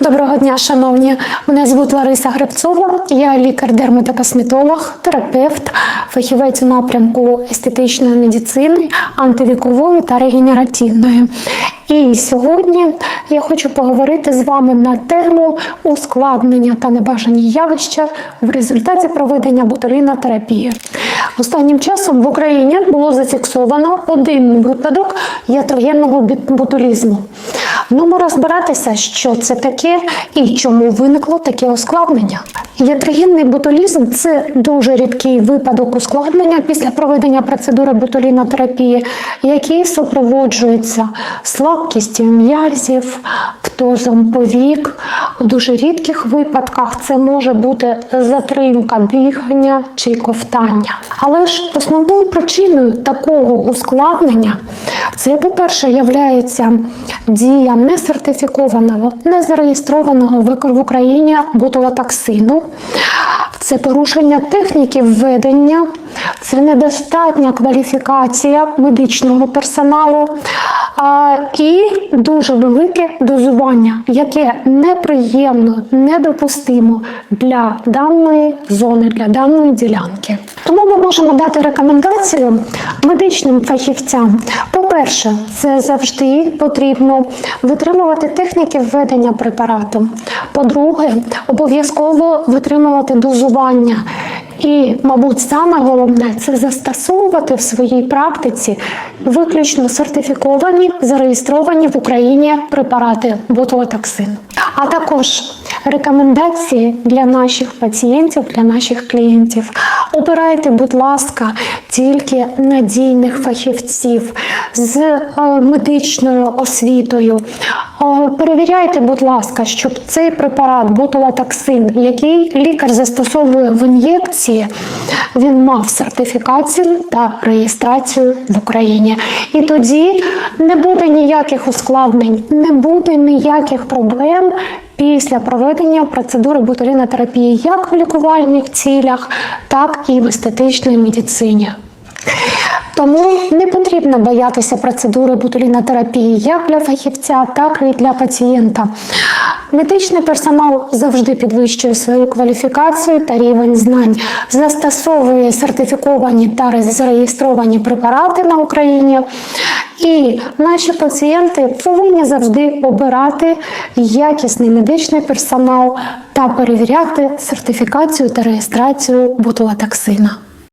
Доброго дня, шановні. Мене звуть Лариса Гребцова. Я лікар-дерматокосметолог, терапевт, фахівець у напрямку естетичної медицини, антивікової та регенеративної. І сьогодні я хочу поговорити з вами на тему ускладнення та небажані явища в результаті проведення ботулінотерапії. Останнім часом в Україні було зафіксовано один випадок ятрогенного ботулізму. Ну, ми розбиратися, що це таке і чому виникло таке ускладнення. Ятрогенний ботулізм це дуже рідкий випадок ускладнення після проведення процедури ботулінотерапії, який супроводжується слабкістю м'язів, птозом повік. У дуже рідких випадках це може бути затримка бігання чи ковтання. Але ж основною причиною такого ускладнення це, по-перше, являється дія несертифікованого, незареєстрованого в Україні ботулотоксину. Це порушення техніки введення, це недостатня кваліфікація медичного персоналу а, і дуже велике дозування, яке неприємно, недопустимо для даної зони, для даної ділянки. Тому ми можемо дати рекомендацію медичним фахівцям. По-перше, це завжди потрібно витримувати техніки введення препарату. По-друге, обов'язково витримувати дозування. І, мабуть, саме головне це застосовувати в своїй практиці виключно сертифіковані, зареєстровані в Україні препарати ботулотоксин. А також рекомендації для наших пацієнтів, для наших клієнтів. Обирайте, будь ласка, тільки надійних фахівців з е, медичною освітою. Е, Перевіряйте, будь ласка, щоб цей препарат ботулотоксин, який лікар застосовує в ін'єкції, він мав сертифікацію та реєстрацію в Україні. І тоді не буде ніяких ускладнень, не буде ніяких проблем після проведення процедури ботулінотерапії як в лікувальних цілях, так і в естетичній медицині. Тому не потрібно боятися процедури ботулінотерапії як для фахівця, так і для пацієнта. Медичний персонал завжди підвищує свою кваліфікацію та рівень знань, застосовує сертифіковані та зареєстровані препарати на Україні. І наші пацієнти повинні завжди обирати якісний медичний персонал та перевіряти сертифікацію та реєстрацію ботулотоксина.